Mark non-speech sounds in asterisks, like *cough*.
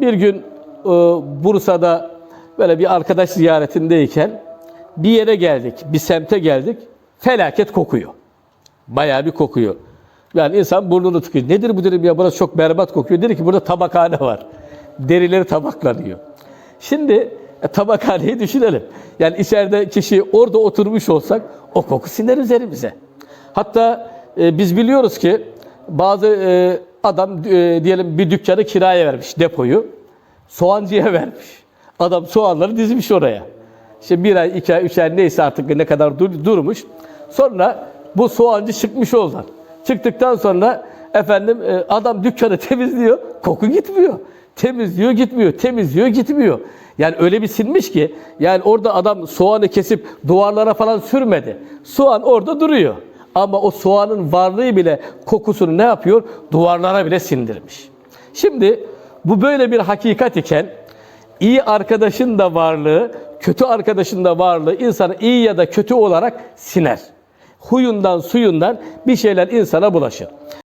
Bir gün e, Bursa'da böyle bir arkadaş ziyaretindeyken bir yere geldik, bir semte geldik. Felaket kokuyor. Bayağı bir kokuyor. Yani insan burnunu tıkıyor. Nedir bu dedim ya burası çok berbat kokuyor. Dedi ki burada tabakhane var. Derileri tabaklanıyor. Şimdi e, tabakhaneyi düşünelim. Yani içeride kişi orada oturmuş olsak o koku siner üzerimize. Hatta e, biz biliyoruz ki bazı e, adam e, diyelim bir dükkanı kiraya vermiş depoyu. Soğancıya *laughs* vermiş. Adam soğanları dizmiş oraya. İşte bir ay, iki ay, üç ay neyse artık ne kadar dur- durmuş. Sonra bu soğancı çıkmış oradan. Çıktıktan sonra efendim e, adam dükkanı *laughs* temizliyor, koku gitmiyor. Temizliyor gitmiyor, temizliyor gitmiyor. Yani öyle bir sinmiş ki yani orada adam soğanı kesip duvarlara falan sürmedi. Soğan orada duruyor. Ama o soğanın varlığı bile kokusunu ne yapıyor? Duvarlara bile sindirmiş. Şimdi bu böyle bir hakikat iken iyi arkadaşın da varlığı, kötü arkadaşın da varlığı insanı iyi ya da kötü olarak siner. Huyundan, suyundan bir şeyler insana bulaşır.